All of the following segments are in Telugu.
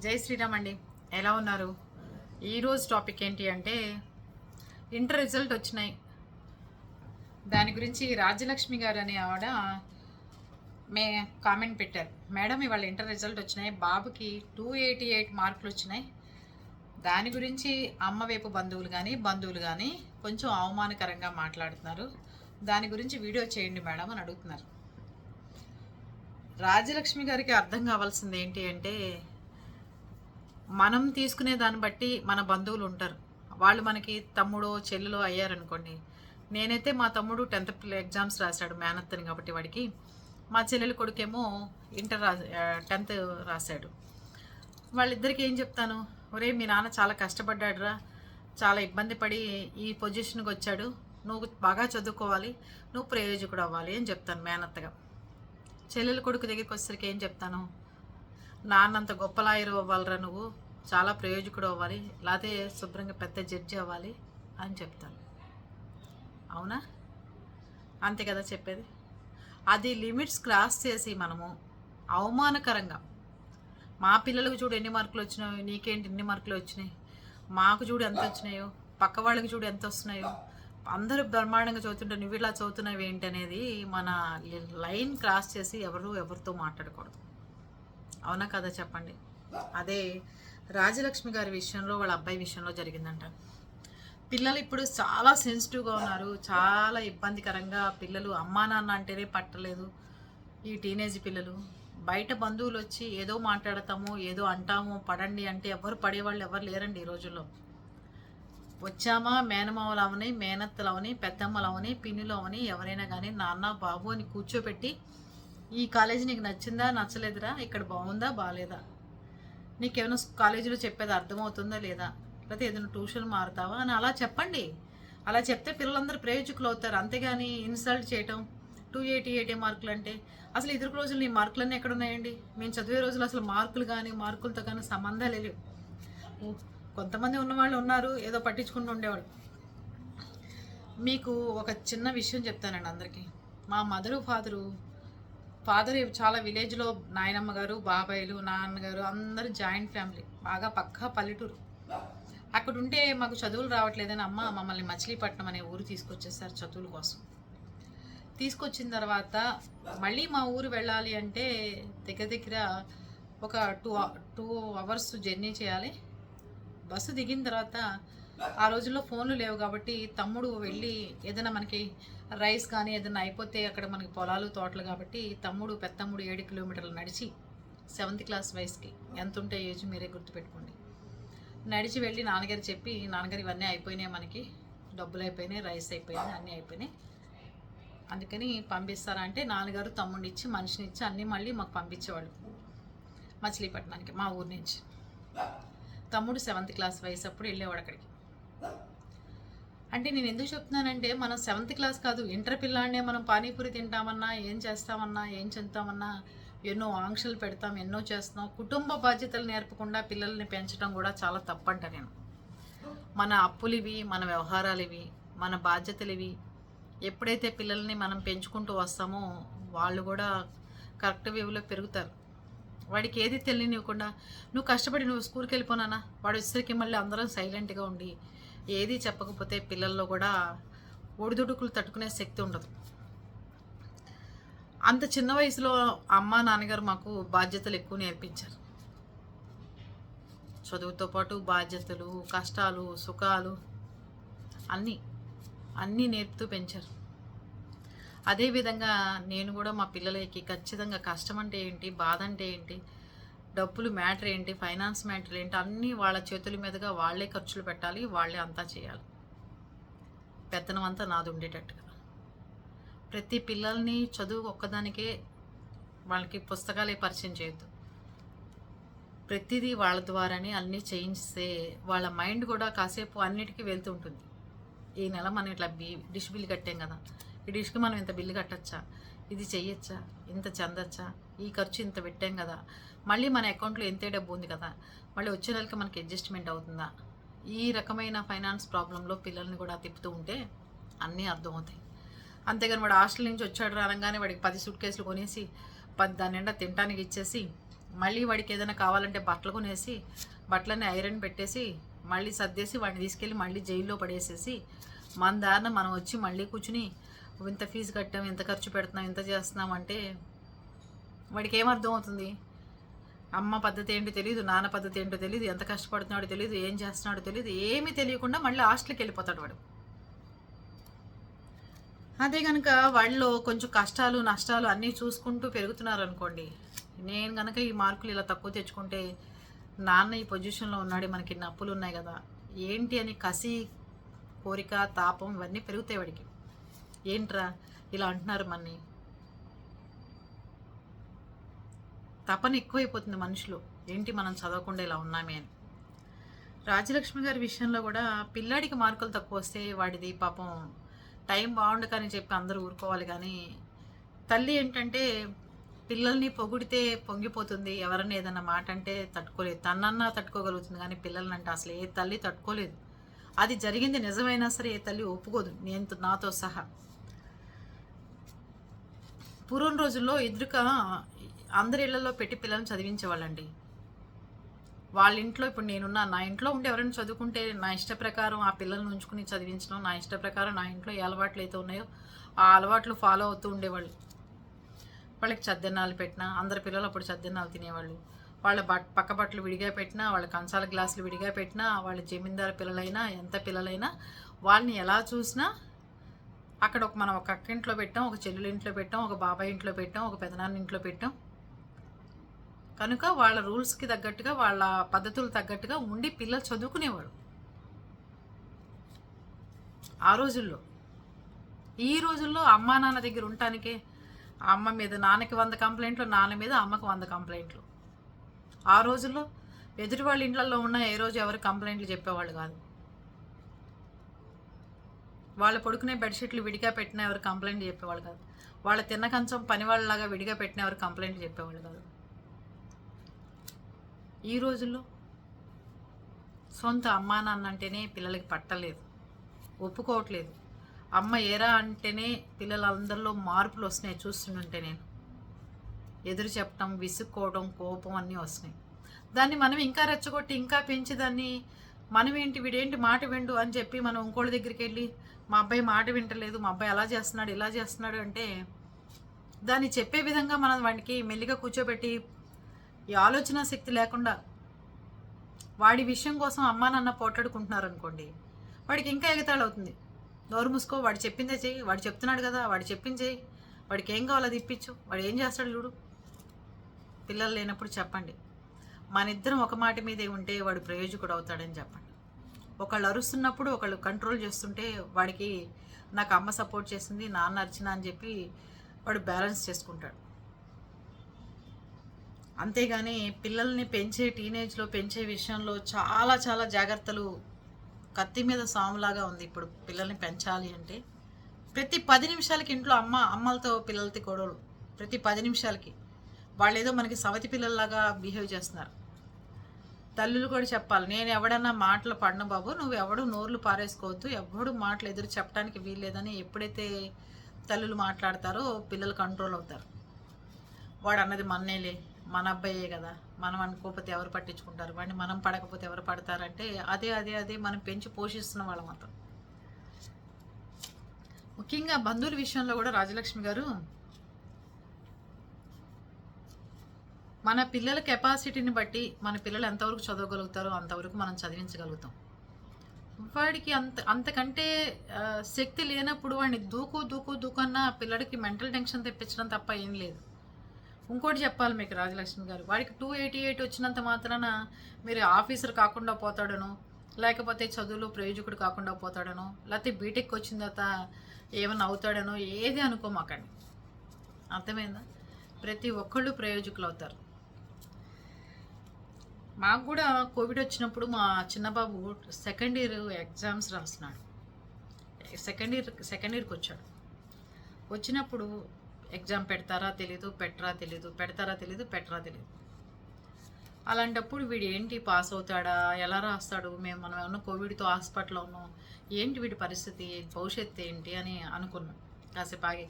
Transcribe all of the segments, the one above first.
జై శ్రీరామ్ అండి. ఎలా ఉన్నారు? ఈరోజు టాపిక్ ఏంటి అంటే ఇంటర్ రిజల్ట్ వచ్చినాయి. దాని గురించి రాజ్యలక్ష్మి గారు అనే ఆవిడ మే కామెంట్ పెట్టారు. మేడం ఇవాళ ఇంటర్ రిజల్ట్ వచ్చినాయి. బాబుకి టూ ఎయిటీ ఎయిట్ మార్కులు వచ్చినాయి. దాని గురించి అమ్మ వైపు బంధువులు కానీ బంధువులు కానీ కొంచెం అవమానకరంగా మాట్లాడుతున్నారు. దాని గురించి వీడియో చేయండి మేడం అని అడుగుతున్నారు. రాజ్యలక్ష్మి గారికి అర్థం కావాల్సింది ఏంటి అంటే మనం తీసుకునే దాన్ని బట్టి మన బంధువులు ఉంటారు. వాళ్ళు మనకి తమ్ముడో చెల్లెలు అయ్యారనుకోండి. నేనైతే మా తమ్ముడు టెన్త్ ఎగ్జామ్స్ రాశాడు మేనత్తని కాబట్టి వాడికి. మా చెల్లెలు కొడుకేమో ఇంటర్ రా టెన్త్ రాశాడు. వాళ్ళిద్దరికి ఏం చెప్తాను? ఒరే మీ నాన్న చాలా కష్టపడ్డాడురా. చాలా ఇబ్బంది పడి ఈ పొజిషన్కి వచ్చాడు. నువ్వు బాగా చదువుకోవాలి. నువ్వు ప్రయోజకుడు అవ్వాలి అని చెప్తాను మేనత్తగా చెల్లెల కొడుకు దగ్గరికి వచ్చేసరికి ఏం చెప్తాను? నాన్నంత గొప్ప లాయరు అవ్వాలరా నువ్వు. చాలా ప్రయోజకుడు అవ్వాలి లేకపోతే శుభ్రంగా పెద్ద జడ్జి అవ్వాలి అని చెప్తాను. అవునా? అంతే కదా చెప్పేది? అది లిమిట్స్ క్రాస్ చేసి మనము అవమానకరంగా మా పిల్లలకు చూడు ఎన్ని మార్కులు వచ్చినాయో నీకేంటి ఎన్ని మార్కులు వచ్చినాయి మాకు చూడు ఎంత వచ్చినాయో పక్క వాళ్ళకి చూడు ఎంత వస్తున్నాయో అందరూ బ్రహ్మాండంగా చదువుతుంటే నువ్వు ఇలా చదువుతున్నావు ఏంటి అనేది మన లైన్ క్రాస్ చేసి ఎవరు ఎవరితో మాట్లాడకూడదు. అవునా కదా చెప్పండి? అదే రాజలక్ష్మి గారి విషయంలో వాళ్ళ అబ్బాయి విషయంలో జరిగిందంట. పిల్లలు ఇప్పుడు చాలా సెన్సిటివ్గా ఉన్నారు. చాలా ఇబ్బందికరంగా పిల్లలు అమ్మా నాన్న అంటేనే పట్టలేదు. ఈ టీనేజ్ పిల్లలు బయట బంధువులు వచ్చి ఏదో మాట్లాడతాము ఏదో అంటాము పడండి అంటే ఎవరు పడేవాళ్ళు ఎవరు లేరండి ఈ రోజుల్లో. వచ్చామా? మేనమామలు అవని మేనత్తలు అవని పెద్దమ్మలు అవని పిన్నులు అవని ఎవరైనా కానీ నాన్న బాబు అని కూర్చోబెట్టి ఈ కాలేజీ నీకు నచ్చిందా? నచ్చలేదురా? ఇక్కడ బాగుందా? బాగాలేదా నీకేమైనా కాలేజీలో చెప్పేది అర్థమవుతుందా లేదా? లేకపోతే ఏదైనా ట్యూషన్ మారుతావా? అని అలా చెప్పండి. అలా చెప్తే పిల్లలందరూ ప్రయోజకులు అవుతారు అంతేగాని ఇన్సల్ట్ చేయటం టూ ఎయిటీ ఎయిటీ మార్కులు అంటే అసలు ఎదురు రోజులు నీ మార్కులన్నీ ఎక్కడ ఉన్నాయండి మేము చదివే రోజులు అసలు మార్కులు కానీ మార్కులతో కానీ సంబంధాలు లేవు. కొంతమంది ఉన్నవాళ్ళు ఉన్నారు ఏదో పట్టించుకుంటూ ఉండేవాళ్ళు. మీకు ఒక చిన్న విషయం చెప్తానండి అందరికీ. మా మదరు ఫాదరు ఫాదర్ చాలా విలేజ్లో నాయనమ్మ గారు బాబాయిలు నాన్నగారు అందరూ జాయింట్ ఫ్యామిలీ బాగా పక్కా పల్లెటూరు. అక్కడ ఉంటే మాకు చదువులు రావట్లేదని అమ్మ మమ్మల్ని మచిలీపట్నం అనే ఊరు తీసుకొచ్చేసారు చదువుల కోసం. తీసుకొచ్చిన తర్వాత మళ్ళీ మా ఊరు వెళ్ళాలి అంటే దగ్గర దగ్గర ఒక టూ టూ అవర్స్ జర్నీ చేయాలి. బస్సు దిగిన తర్వాత ఆ రోజుల్లో ఫోన్లు లేవు కాబట్టి తమ్ముడు వెళ్ళి ఏదైనా మనకి రైస్ కానీ ఏదైనా అయిపోతే అక్కడ మనకి పొలాలు తోటలు కాబట్టి తమ్ముడు పెద్దమ్ముడు ఏడు కిలోమీటర్లు నడిచి సెవెంత్ క్లాస్ వయసుకి ఎంత ఉంటే ఏజ్ మీరే గుర్తుపెట్టుకోండి. నడిచి వెళ్ళి నాన్నగారు చెప్పి నాన్నగారు ఇవన్నీ అయిపోయినాయి మనకి. డబ్బులు అయిపోయినాయి రైస్ అయిపోయినాయి అన్నీ అయిపోయినాయి. అందుకని పంపిస్తారా? అంటే నాన్నగారు తమ్ముడిని ఇచ్చి మనిషిని ఇచ్చి అన్నీ మళ్ళీ మాకు పంపించేవాళ్ళు మచిలీపట్నానికి మా ఊరి నుంచి. తమ్ముడు సెవెంత్ క్లాస్ వయసు అప్పుడు వెళ్ళేవాడు అక్కడికి. అంటే నేను ఎందుకు చెప్తున్నానంటే మనం సెవెంత్ క్లాస్ కాదు ఇంటర్ పిల్లాడినే మనం పానీపూరి తింటామన్నా ఏం చేస్తామన్నా ఏం చెందుతామన్నా ఎన్నో ఆంక్షలు పెడతాం ఎన్నో చేస్తున్నాం. కుటుంబ బాధ్యతలు నేర్పకుండా పిల్లల్ని పెంచడం కూడా చాలా తప్పంట నేను. మన అప్పులు ఇవి మన వ్యవహారాలు ఇవి మన బాధ్యతలు ఇవి ఎప్పుడైతే పిల్లల్ని మనం పెంచుకుంటూ వస్తామో వాళ్ళు కూడా కరెక్ట్ వేవ్లో పెరుగుతారు. వాడికి ఏది తెలియనివ్వకుండా నువ్వు కష్టపడి నువ్వు స్కూల్కి వెళ్ళిపోనానా వాడు వచ్చేసరికి మళ్ళీ అందరం సైలెంట్గా ఉండి ఏది చెప్పకపోతే పిల్లల్లో కూడా ఒడిదుడుకులు తట్టుకునే శక్తి ఉండదు. అంత చిన్న వయసులో అమ్మ నాన్నగారు మాకు బాధ్యతలు ఎక్కువ నేర్పించారు. చదువుతో పాటు బాధ్యతలు కష్టాలు సుఖాలు అన్నీ అన్నీ నేర్పుతూ పెంచారు. అదేవిధంగా నేను కూడా మా పిల్లలకి ఖచ్చితంగా కష్టం అంటే ఏంటి బాధ అంటే ఏంటి డబ్బులు మ్యాటర్ ఏంటి ఫైనాన్స్ మ్యాటర్ ఏంటి అన్నీ వాళ్ళ చేతుల మీదుగా వాళ్ళే ఖర్చులు పెట్టాలి వాళ్ళే అంతా చేయాలి. పెత్తనం అంతా నాది ఉండేటట్టుగా. ప్రతి పిల్లల్ని చదువు ఒక్కదానికే వాళ్ళకి పుస్తకాలే పరిచయం చేయొద్దు. ప్రతిదీ వాళ్ళ ద్వారానే అన్నీ చేయించే వాళ్ళ మైండ్ కూడా కాసేపు అన్నిటికీ వెళ్తూ ఉంటుంది. ఈ నెల మనం ఇట్లా బి డిష్ బిల్ కట్టాం కదా ఈ డిష్కి మనం ఇంత బిల్లు కట్టచ్చా? ఇది చెయ్యొచ్చా? ఇంత చెందొచ్చా? ఈ ఖర్చు ఇంత పెట్టాం కదా. మళ్ళీ మన అకౌంట్లో ఎంతే డబ్బు ఉంది కదా? మళ్ళీ వచ్చే నెలకి మనకి అడ్జస్ట్మెంట్ అవుతుందా? ఈ రకమైన ఫైనాన్స్ ప్రాబ్లంలో పిల్లల్ని కూడా తిప్పుతూ ఉంటే అన్నీ అర్థమవుతాయి. అంతేగాని వాడు హాస్టల్ నుంచి వచ్చాడు రానంగానే వాడికి పది సూట్ కేసులు కొనేసి పది దాని నిండా తినడానికి ఇచ్చేసి మళ్ళీ వాడికి ఏదైనా కావాలంటే బట్టలు కొనేసి బట్టలని ఐరన్ పెట్టేసి మళ్ళీ సర్దేసి వాడిని తీసుకెళ్ళి మళ్ళీ జైల్లో పడేసేసి మన దారిన మనం వచ్చి మళ్ళీ కూర్చుని ఇంత ఫీజు కట్టాం ఇంత ఖర్చు పెడుతున్నాం ఇంత చేస్తున్నాం అంటే వాడికి ఏమర్థం అవుతుంది? అమ్మ పద్ధతి ఏంటో తెలియదు నాన్న పద్ధతి ఏంటో తెలియదు ఎంత కష్టపడుతున్నాడో తెలియదు ఏం చేస్తున్నాడో తెలియదు ఏమీ తెలియకుండా మళ్ళీ హాస్టల్కి వెళ్ళిపోతాడు వాడు. అదే కనుక వాళ్ళు కొంచెం కష్టాలు నష్టాలు అన్నీ చూసుకుంటూ పెరుగుతున్నారు అనుకోండి నేను కనుక ఈ మార్కులు ఇలా తక్కువ తెచ్చుకుంటే నాన్న ఈ పొజిషన్లో ఉన్నాడు మనకి ఇన్ని అప్పులు ఉన్నాయి కదా ఏంటి అని కసి కోరిక తాపం ఇవన్నీ పెరుగుతాయి వాడికి. ఏంట్రా ఇలా అంటున్నారు మన్ని? తపన ఎక్కువైపోతుంది మనుషులు. ఏంటి మనం చదవకుండా ఇలా ఉన్నామే అని. రాజలక్ష్మి గారి విషయంలో కూడా పిల్లాడికి మార్కులు తక్కువ వస్తే వాడిది పాపం టైం బాగుండకని చెప్పి అందరూ ఊరుకోవాలి కానీ తల్లి ఏంటంటే పిల్లల్ని పొగిడితే పొంగిపోతుంది. ఎవరన్నా ఏదన్నా మాట అంటే తట్టుకోలేదు. తన్నన్నా తట్టుకోగలుగుతుంది కానీ పిల్లల్ని అంటే అసలు ఏ తల్లి తట్టుకోలేదు. అది జరిగింది నిజమైనా సరే ఏ తల్లి ఒప్పుకోదు. నేను నాతో సహా. పూర్వం రోజుల్లో ఎదురుక అందరి ఇళ్ళలో పెట్టి పిల్లల్ని చదివించేవాళ్ళండి. వాళ్ళ ఇంట్లో ఇప్పుడు నేనున్న నా ఇంట్లో ఉండి ఎవరైనా చదువుకుంటే నా ఇష్ట ప్రకారం ఆ పిల్లల్ని ఉంచుకుని చదివించడం నా ఇష్ట ప్రకారం నా ఇంట్లో ఏ అలవాట్లు అయితే ఉన్నాయో ఆ అలవాట్లు ఫాలో అవుతూ ఉండేవాళ్ళు. వాళ్ళకి చద్దన్నాలు పెట్టినా అందరి పిల్లలు అప్పుడు చద్దన్నాలు తినేవాళ్ళు. వాళ్ళ బట్ పక్క బట్టలు విడిగా పెట్టినా వాళ్ళ కంచాల గ్లాసులు విడిగా పెట్టినా వాళ్ళ జమీందారు పిల్లలైనా ఎంత పిల్లలైనా వాళ్ళని ఎలా చూసినా అక్కడ ఒక మనం ఒక అక్క ఇంట్లో పెట్టాం ఒక చెల్లెలు ఇంట్లో పెట్టాం ఒక బాబాయ్ ఇంట్లో పెట్టాం ఒక పెదనాన్న ఇంట్లో పెట్టాం. కనుక వాళ్ళ రూల్స్కి తగ్గట్టుగా వాళ్ళ పద్ధతులు తగ్గట్టుగా ఉండి పిల్లలు చదువుకునేవాడు ఆ రోజుల్లో. ఈ రోజుల్లో అమ్మా నాన్న దగ్గర ఉండటానికే అమ్మ మీద నాన్నకి వంద కంప్లైంట్లు నాన్న మీద అమ్మకి వంద కంప్లైంట్లు. ఆ రోజుల్లో ఎదుటి వాళ్ళ ఇండ్లలో ఉన్న ఏ రోజు ఎవరు కంప్లైంట్లు చెప్పేవాళ్ళు కాదు. వాళ్ళ పడుకునే బెడ్షీట్లు విడిగా పెట్టిన ఎవరు కంప్లైంట్ చెప్పేవాళ్ళు కాదు. వాళ్ళ తిన్న కంచం పని వాళ్ళలాగా విడిగా పెట్టిన ఎవరు కంప్లైంట్ చెప్పేవాళ్ళు కాదు. ఈ రోజుల్లో సొంత అమ్మా నాన్న అంటేనే పిల్లలకి పట్టలేదు. ఒప్పుకోవట్లేదు. అమ్మ ఏరా అంటేనే పిల్లలందరిలో మార్పులు వస్తున్నాయి చూస్తుంటే నేను. ఎదురు చెప్పటం విసుక్కోవడం కోపం అన్నీ వస్తున్నాయి. దాన్ని మనం ఇంకా రెచ్చగొట్టి ఇంకా పెంచి దాన్ని మనం ఏంటి వీడేంటి మాట విండు అని చెప్పి మనం ఇంకోళ్ళ దగ్గరికి వెళ్ళి మా అబ్బాయి మాట వింటలేదు మా అబ్బాయి అలా చేస్తున్నాడు ఇలా చేస్తున్నాడు అంటే దాన్ని చెప్పే విధంగా మనం వాడికి మెల్లిగా కూర్చోబెట్టి ఈ ఆలోచన శక్తి లేకుండా వాడి విషయం కోసం అమ్మా నాన్న పోట్లాడుకుంటున్నారు అనుకోండి వాడికి ఇంకా ఎగతాళి అవుతుంది నోరు మూసుకో వాడు చెప్పిందే చెయ్యి వాడు చెప్తున్నాడు కదా వాడు చెప్పింది చెయ్యి వాడికి ఏం కావాలో అది ఇప్పించు వాడు ఏం చేస్తాడు చూడు. పిల్లలు లేనప్పుడు చెప్పండి. మన ఇద్దరం ఒక మాట మీదే ఉంటే వాడు ప్రయోజకుడు అవుతాడని చెప్పండి. ఒకళ్ళు అరుస్తున్నప్పుడు ఒకళ్ళు కంట్రోల్ చేస్తుంటే వాడికి నాకు అమ్మ సపోర్ట్ చేసింది నాన్న అరిచిన అని చెప్పి వాడు బ్యాలెన్స్ చేసుకుంటాడు. అంతేగాని పిల్లల్ని పెంచే టీనేజ్లో పెంచే విషయంలో చాలా చాలా జాగ్రత్తలు కత్తి మీద సాములాగా ఉంది ఇప్పుడు పిల్లల్ని పెంచాలి అంటే. ప్రతి పది నిమిషాలకి ఇంట్లో అమ్మ అమ్మలతో పిల్లలతో గొడవలు. ప్రతి పది నిమిషాలకి. వాళ్ళు ఏదో మనకి సవతి పిల్లల్లాగా బిహేవ్ చేస్తున్నారు. తల్లులు కూడా చెప్పాలి. నేను ఎవడన్నా మాటలు పడను బాబు నువ్వు ఎవడు నోర్లు పారేసుకోవద్దు ఎవడు మాటలు ఎదురు చెప్పడానికి వీల్లేదని ఎప్పుడైతే తల్లులు మాట్లాడతారో పిల్లలు కంట్రోల్ అవుతారు. వాడు అన్నది మన్నేలే మన అబ్బాయే కదా. మనం అనుకోకపోతే ఎవరు పట్టించుకుంటారు? వాడిని మనం పడకపోతే ఎవరు పడతారంటే అదే అదే అదే మనం పెంచి పోషిస్తున్న వాళ్ళ మాత్రం. ముఖ్యంగా బంధువుల విషయంలో కూడా రాజలక్ష్మి గారు మన పిల్లల కెపాసిటీని బట్టి మన పిల్లలు ఎంతవరకు చదవగలుగుతారో అంతవరకు మనం చదివించగలుగుతాం. వాడికి అంత అంతకంటే శక్తి లేనప్పుడు వాడిని దూకు దూకు దూకన్న పిల్లడికి మెంటల్ టెన్షన్ తెప్పించడం తప్ప ఏం లేదు. ఇంకోటి చెప్పాలి మీకు రాజలక్ష్మి గారు. వాడికి టూ ఎయిటీ ఎయిట్ వచ్చినంత మాత్రాన మీరు ఆఫీసర్ కాకుండా పోతాడను లేకపోతే చదువులో ప్రయోజకుడు కాకుండా పోతాడను లేకపోతే బీటెక్ వచ్చిన తర్వాత ఏమైనా అవుతాడనో ఏది అనుకోమాకండి. అర్థమైందా? ప్రతి ఒక్కళ్ళు ప్రయోజకులు అవుతారు. మాకు కూడా కోవిడ్ వచ్చినప్పుడు మా చిన్నబాబు సెకండ్ ఇయర్ ఎగ్జామ్స్ రాస్తున్నాడు. సెకండ్ ఇయర్ సెకండ్ ఇయర్కి వచ్చాడు. వచ్చినప్పుడు ఎగ్జామ్ పెడతారా తెలీదు పెట్టరా తెలీదు పెడతారా తెలీదు పెట్టరా తెలీదు. అలాంటప్పుడు వీడు ఏంటి పాస్ అవుతాడా ఎలా రాస్తాడు మేము మనం ఏమన్నా కోవిడ్తో హాస్పిటల్లో ఉన్నాం ఏంటి వీడి పరిస్థితి భవిష్యత్తు ఏంటి అని అనుకున్నాం. కాసేపు ఆగి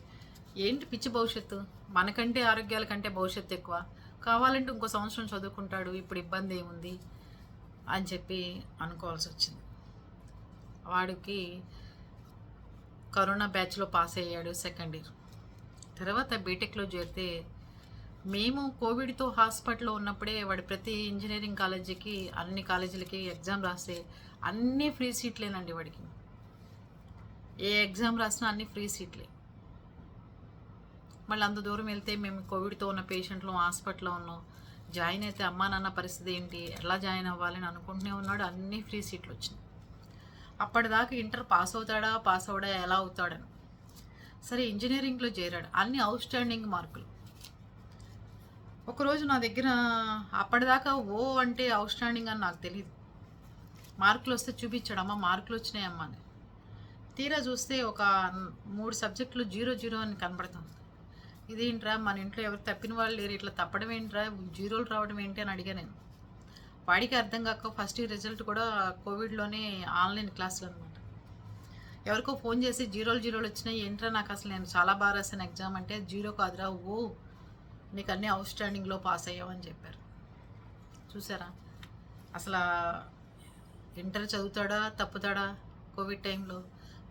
ఏంటి పిచ్చి భవిష్యత్తు? మనకంటే ఆరోగ్యాల కంటే భవిష్యత్తు ఎక్కువ. కావాలంటే ఇంకో సంవత్సరం చదువుకుంటాడు ఇప్పుడు ఇబ్బంది ఏముంది అని చెప్పి అనుకోవాల్సి వచ్చింది. వాడికి కరోనా బ్యాచ్లో పాస్ అయ్యాడు సెకండ్ ఇయర్. తర్వాత బీటెక్లో చేరితే మేము కోవిడ్తో హాస్పిటల్లో ఉన్నప్పుడే వాడు ప్రతి ఇంజనీరింగ్ కాలేజీకి అన్ని కాలేజీలకి ఎగ్జామ్ రాస్తే అన్నీ ఫ్రీ సీట్లేనండి వాడికి. ఏ ఎగ్జామ్ రాసినా అన్ని ఫ్రీ సీట్లే. మళ్ళీ అంత దూరం వెళ్తే మేము కోవిడ్తో ఉన్న పేషెంట్లు హాస్పిటల్లో ఉన్నాం. జాయిన్ అయితే అమ్మా నాన్న పరిస్థితి ఏంటి? ఎలా జాయిన్ అవ్వాలని అనుకుంటూనే ఉన్నాడు. అన్ని ఫ్రీ సీట్లు వచ్చినాయి. అప్పటిదాకా ఇంటర్ పాస్ అవుతాడా? పాస్ అవుడా? ఎలా అవుతాడని. సరే ఇంజనీరింగ్లో చేరాడు. అన్ని అవుట్ స్టాండింగ్ మార్కులు. ఒకరోజు నా దగ్గర అప్పటిదాకా ఓ అంటే అవుట్ స్టాండింగ్ అని నాకు తెలియదు మార్కులు వస్తే చూపించాడు. అమ్మ మార్కులు వచ్చినాయమ్మా అని. తీరా చూస్తే ఒక మూడు సబ్జెక్టులు జీరో జీరో అని కనబడుతుంది. ఇదేంట్రా? మన ఇంట్లో ఎవరు తప్పిన వాళ్ళు లేరు. ఇట్లా తప్పడం ఏంట్రా? జీరోలు రావడం ఏంటి అని అడిగా నేను. వాడికి అర్థం కాక ఫస్ట్ ఇయర్ రిజల్ట్ కూడా కోవిడ్లోనే ఆన్లైన్ క్లాసులు అనమాట ఎవరికో ఫోన్ చేసి జీరోలు జీరోలు వచ్చినాయి. ఏంట్రా నాకు అసలు నేను చాలా బాగా రాసిన ఎగ్జామ్ అంటే జీరో కాదురా. ఓ నీకు అన్నీ అవుట్ స్టాండింగ్లో పాస్ అయ్యావని చెప్పారు. చూసారా? అసలు ఇంటర్ చదువుతాడా? తప్పుతాడా? కోవిడ్ టైంలో?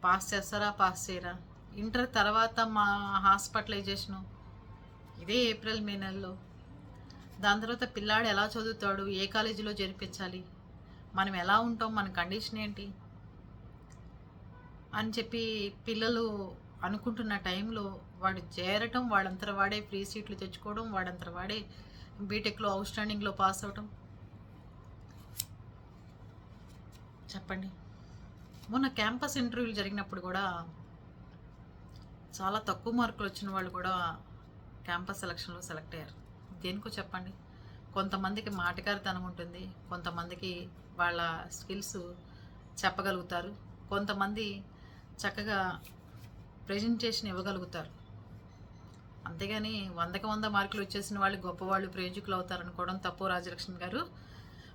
పాస్ చేస్తారా? పాస్ చేయరా? ఇంటర్ తర్వాత మా హాస్పిటలైజేషను ఇదే ఏప్రిల్ మే నెలలో. దాని తర్వాత పిల్లాడు ఎలా చదువుతాడు ఏ కాలేజీలో చేర్పించాలి మనం ఎలా ఉంటాం మన కండిషన్ ఏంటి అని చెప్పి పిల్లలు అనుకుంటున్న టైంలో వాడు చేరటం వాడంతర వాడే ఫ్రీ సీట్లు తెచ్చుకోవడం వాడంతర వాడే బీటెక్లో అవుట్ స్టాండింగ్లో పాస్ అవ్వటం చెప్పండి. మొన్న క్యాంపస్ ఇంటర్వ్యూలు జరిగినప్పుడు కూడా చాలా తక్కువ మార్కులు వచ్చిన వాళ్ళు కూడా క్యాంపస్ సెలక్షన్లో సెలెక్ట్ అయ్యారు. దేనికో చెప్పండి. కొంతమందికి మాటకారితనం ఉంటుంది. కొంతమందికి వాళ్ళ స్కిల్స్ చెప్పగలుగుతారు. కొంతమంది చక్కగా ప్రజెంటేషన్ ఇవ్వగలుగుతారు. అంతేగాని వందకి వంద మార్కులు వచ్చేసిన వాళ్ళు గొప్పవాళ్ళు ప్రయోజకులు అవుతారు అనుకోవడం తప్పు రాజలక్ష్మి గారు.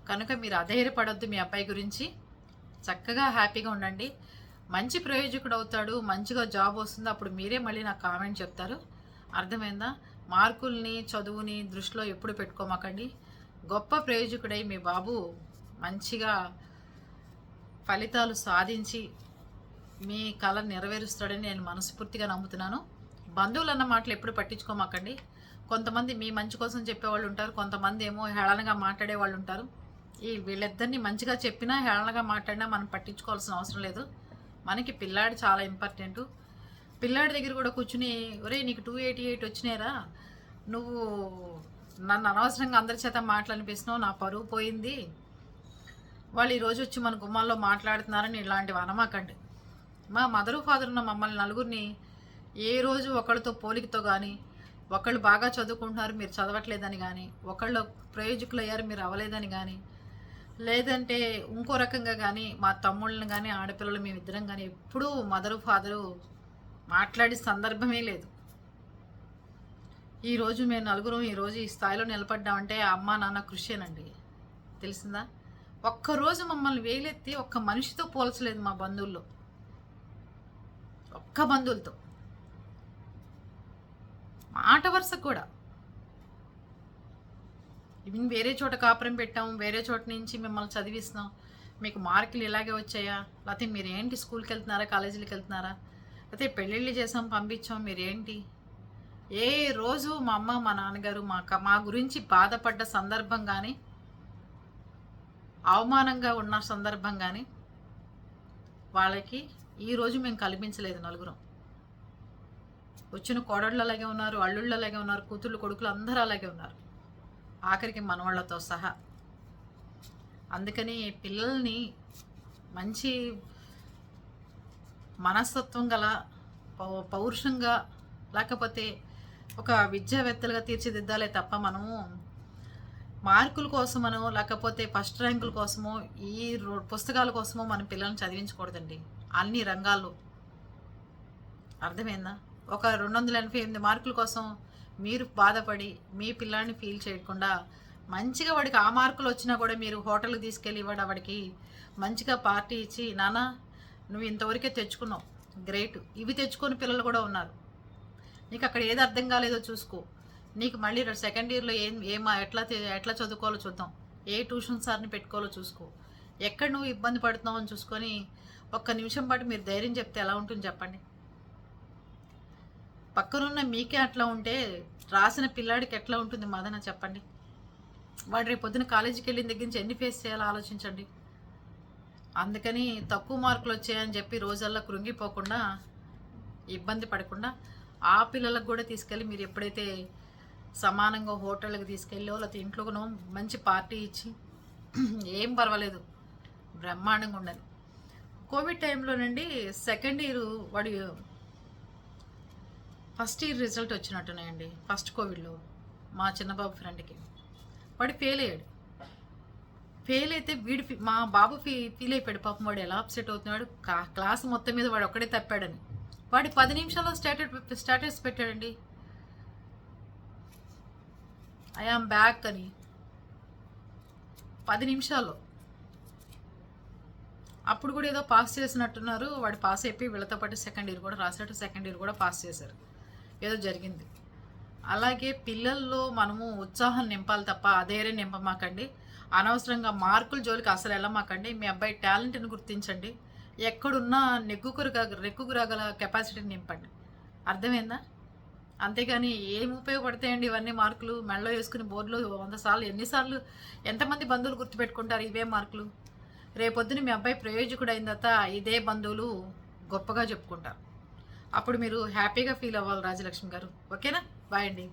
కనుక మీరు అధైర్యపడొద్దు మీ అబ్బాయి గురించి. చక్కగా హ్యాపీగా ఉండండి. మంచి ప్రయోజకుడు అవుతాడు. మంచిగా జాబ్ వస్తుంది. అప్పుడు మీరే మళ్ళీ నాకు కామెంట్ చెప్తారు. అర్థమైందా? మార్కుల్ని చదువుని దృష్టిలో ఎప్పుడు పెట్టుకోమాకండి? గొప్ప ప్రయోజకుడై మీ బాబు మంచిగా ఫలితాలు సాధించి మీ కళ నెరవేరుస్తాడని నేను మనస్ఫూర్తిగా నమ్ముతున్నాను. బంధువులు అన్న మాటలు ఎప్పుడు పట్టించుకోమాకండి? కొంతమంది మీ మంచి కోసం చెప్పేవాళ్ళు ఉంటారు కొంతమంది ఏమో హేళనగా మాట్లాడే వాళ్ళు ఉంటారు. ఈ వీళ్ళిద్దరిని మంచిగా చెప్పినా హేళనగా మాట్లాడినా మనం పట్టించుకోవాల్సిన అవసరం లేదు. మనకి పిల్లాడు చాలా ఇంపార్టెంటు. పిల్లాడి దగ్గర కూడా కూర్చుని ఒరే నీకు టూ ఎయిటీ ఎయిట్ వచ్చినాయిరా. నువ్వు నన్ను అనవసరంగా అందరి చేత మాట్లాడిపిస్తున్నావు నా పరువు పోయింది. వాళ్ళు ఈరోజు వచ్చి మన గుమ్మాల్లో మాట్లాడుతున్నారని ఇలాంటివి అనమాకండి మా మదరు ఫాదర్ ఉన్న మమ్మల్ని నలుగురిని ఏ రోజు ఒకళ్ళతో పోలికతో కానీ ఒకళ్ళు బాగా చదువుకుంటున్నారు మీరు చదవట్లేదని కానీ ఒకళ్ళు ప్రయోజకులు అయ్యారు మీరు అవ్వలేదని కానీ లేదంటే ఇంకో రకంగా కానీ మా తమ్ముళ్ళని కానీ ఆడపిల్లలు మేమిద్దరం కానీ ఎప్పుడూ మదరు ఫాదరు మాట్లాడే సందర్భమే లేదు. ఈరోజు మేము నలుగురం ఈరోజు ఈ స్థాయిలో నిలబడ్డామంటే అమ్మ నాన్న కృషేనండి. తెలిసిందా? ఒక్కరోజు మమ్మల్ని వేలెత్తి ఒక్క మనిషితో పోల్చలేదు మా బంధువుల్లో. ఒక్క బంధువులతో. మాట వరుస కూడా. ఇవి వేరే చోట కాపురం పెట్టాం వేరే చోట నుంచి మిమ్మల్ని చదివిస్తున్నాం. మీకు మార్కులు ఇలాగే వచ్చాయా? లేకపోతే మీరు ఏంటి స్కూల్కి వెళ్తున్నారా కాలేజీలకు వెళ్తున్నారా? అయితే పెళ్ళిళ్ళు చేసాం పంపించాం మీరేంటి? ఏ రోజు మా అమ్మ మా నాన్నగారు మా మా గురించి బాధపడ్డ సందర్భం కానీ అవమానంగా ఉన్న సందర్భం కానీ వాళ్ళకి ఈరోజు మేము కల్పించలేదు నలుగురం. వచ్చిన కోడళ్ళు అలాగే ఉన్నారు అల్లుళ్ళు అలాగే ఉన్నారు కూతుళ్ళు కొడుకులు అందరూ అలాగే ఉన్నారు. ఆఖరికి మనవాళ్ళతో సహా. అందుకని పిల్లల్ని మంచి మనస్తత్వం గల పౌరుషంగా లేకపోతే ఒక విద్యావేత్తలుగా తీర్చిదిద్దాలే తప్ప మనము మార్కుల కోసమనో లేకపోతే ఫస్ట్ ర్యాంకుల కోసమో ఈ పుస్తకాల కోసమో మన పిల్లల్ని చదివించకూడదండి. అన్ని రంగాల్లో. అర్థమైందా? ఒక రెండు వందల ఎనభై ఎనిమిది మార్కుల కోసం మీరు బాధపడి మీ పిల్లాడిని ఫీల్ చేయకుండా మంచిగా వాడికి ఆ మార్కులు వచ్చినా కూడా మీరు హోటల్కి తీసుకెళ్ళి వాడు వాడికి మంచిగా పార్టీ ఇచ్చి నాన్న నువ్వు ఇంతవరకే తెచ్చుకున్నావు. గ్రేట్ ఇవి తెచ్చుకొని పిల్లలు కూడా ఉన్నారు. నీకు అక్కడ ఏది అర్థం కాలేదో చూసుకో. నీకు మళ్ళీ సెకండ్ ఇయర్లో ఏం ఏం ఎట్లా ఎట్లా చదువుకోవాలో చూద్దాం. ఏ ట్యూషన్ సార్ని పెట్టుకోవాలో చూసుకో. ఎక్కడ నువ్వు ఇబ్బంది పడుతున్నావు అని చూసుకొని ఒక్క నిమిషం పాటు మీరు ధైర్యం చెప్తే ఎలా ఉంటుంది చెప్పండి. పక్కనున్న మీకే అట్లా ఉంటే రాసిన పిల్లాడికి ఎట్లా ఉంటుంది మదన చెప్పండి. వాడు రేపు పొద్దున కాలేజీకి వెళ్ళిన దగ్గర నుంచి ఎన్ని ఫేస్ చేయాలో ఆలోచించండి. అందుకని తక్కువ మార్కులు వచ్చాయని చెప్పి రోజల్లా కృంగిపోకుండా ఇబ్బంది పడకుండా ఆ పిల్లలకు కూడా తీసుకెళ్ళి మీరు ఎప్పుడైతే సమానంగా హోటళ్ళకి తీసుకెళ్ళో లేకపోతే ఇంట్లోనో మంచి పార్టీ ఇచ్చి ఏం పర్వాలేదు బ్రహ్మాండంగా ఉండాలి. కోవిడ్ టైంలోనండి సెకండ్ ఇయర్ వాడి ఫస్ట్ ఇయర్ రిజల్ట్ వచ్చినట్టున్నాయండి ఫస్ట్ కోవిడ్లో మా చిన్నబాబు ఫ్రెండ్కి. వాడు ఫెయిల్ అయ్యాడు. ఫెయిల్ అయితే వీడు మా బాబు ఫీ ఫీల్ అయిపోయాడు. పాపం వాడు ఎలా అప్సెట్ అవుతున్నాడు? క్లాస్ మొత్తం మీద వాడు ఒక్కడే తప్పాడని. వాడి పది నిమిషాల్లో స్టేటస్ స్టేటస్ పెట్టాడండి. ఐ బ్యాక్ అని. పది నిమిషాల్లో. అప్పుడు కూడా ఏదో పాస్ చేసినట్టున్నారు. వాడు పాస్ అయిపోయి వీళ్ళతో పాటు సెకండ్ ఇయర్ కూడా రాసినట్టు సెకండ్ ఇయర్ కూడా పాస్ చేశారు. ఏదో జరిగింది. అలాగే పిల్లల్లో మనము ఉత్సాహం నింపాలి తప్ప అదేరే నింపమాకండి. అనవసరంగా మార్కుల జోలికి అసలు వెళ్ళమాకండి. మీ అబ్బాయి టాలెంట్ని గుర్తించండి. ఎక్కడున్నా నెగ్గుకురుగా రెక్కుకురాగల కెపాసిటీని నింపండి. అర్థమైందా? అంతేగాని ఏం ఉపయోగపడతాయండి ఇవన్నీ మార్కులు? మెడలో వేసుకుని బోర్డులో వంద సార్లు ఎన్నిసార్లు ఎంతమంది బంధువులు గుర్తుపెట్టుకుంటారు ఇవే మార్కులు? రేపొద్దున మీ అబ్బాయి ప్రయోజకుడు అయిన తర్వాత ఇదే బంధువులు గొప్పగా చెప్పుకుంటారు. అప్పుడు మీరు హ్యాపీగా ఫీల్ అవ్వాలి రాజలక్ష్మి గారు. ఓకేనా? బాయ్ అండి.